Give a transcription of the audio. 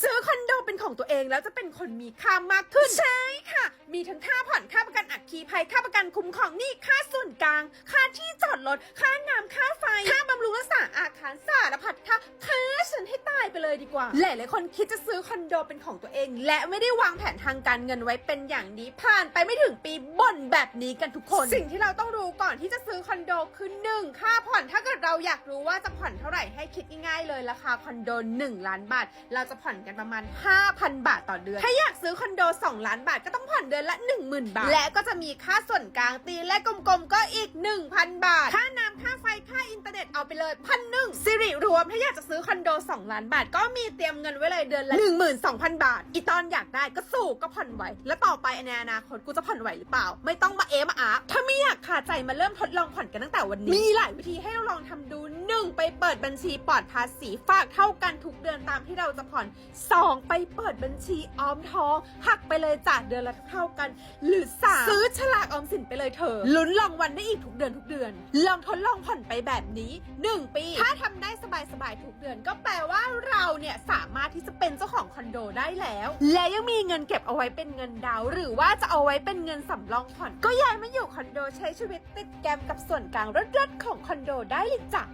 ซื้อคอนโดเป็นของตัวเองแล้วจะเป็นคนมีค่ามากขึ้น ใช่ค่ะ มีทั้งค่าผ่อนค่าประกันอัคคีภัยค่าประกันคุ้มครองหนี้ค่าส่วนกลาง ค่าที่จอดรถค่าน้ำค่าไฟ ค่าบำรุงรักษาอาคารสารพัดค่าค่าฉันให้ตาย ไปเลยดีกว่า หลายๆคนคิดจะซื้อคอนโดเป็นของตัวเอง และไม่ได้วางแผนทางการเงินไว้เป็นอย่างดีผ่านไปไม่ถึงปีบ่นแบบนี้กันทุกคน สิ่งที่เราต้องรู้ก่อนที่จะซื้อคอนโดคือหนึ่งค่าผ่อนถ้าเกิดเราอยากรู้ว่าจะผ่อนเท่าไหร่ให้คิดง่ายๆเลยราคาคอนโด1ล้านบาท เราจะผ่อนกันประมาณ 5,000 บาทต่อเดือน ถ้าอยากซื้อคอนโด 2 ล้านบาทก็ต้องผ่อนเดือนละ 10,000 บาท และก็จะมีค่าส่วนกลางตีและกลมๆก็อีก 1,000 บาทค่าน้ เอร์เน็ตเอาไปเลยพันหนึ่งสิริรวมถ้าอยากจะซื้อคอนโด 2 ล้านบาท ก็มีเตรียมเงินไว้เลยเดือนละ12,000 บาท อีตอนอยากได้ก็สู้ก็ผ่อนไหว แล้วต่อไปในอนาคตกูจะผ่อนไหวหรือเปล่า ไม่ต้องมาเอะมาอาถ้า คาใจมาเริ่มทดลองผ่อนกันตั้งแต่วันนี้ มีหลายวิธีให้เราลองทำดู 1. ไปเปิดบัญชีปลอดภาษีฝากเท่ากันทุกเดือนตามที่เราจะผ่อน 2. ไปเปิดบัญชีออมทองหักไปเลยจากเดือนละเท่ากัน หรือ 3. ซื้อฉลากออมสินไปเลยเธอลุ้นรางวัลได้อีกทุกเดือนทุกเดือน ลองทดลองผ่อนไปแบบนี้ 1 ปี ถ้าทำได้สบายๆทุกเดือนก็แปลว่า เราเนี่ยสามารถที่จะเป็นเจ้าของคอนโดได้แล้ว และยังมีเงินเก็บเอาไว้เป็นเงินดาว หรือว่าจะเอาไว้เป็นเงินสำรองผ่อน ก็ย้ายมาอยู่คอนโดใช้ชีวิตติดแกมกับส่วนกลางรถๆของคอนโดได้เลยจ้ะ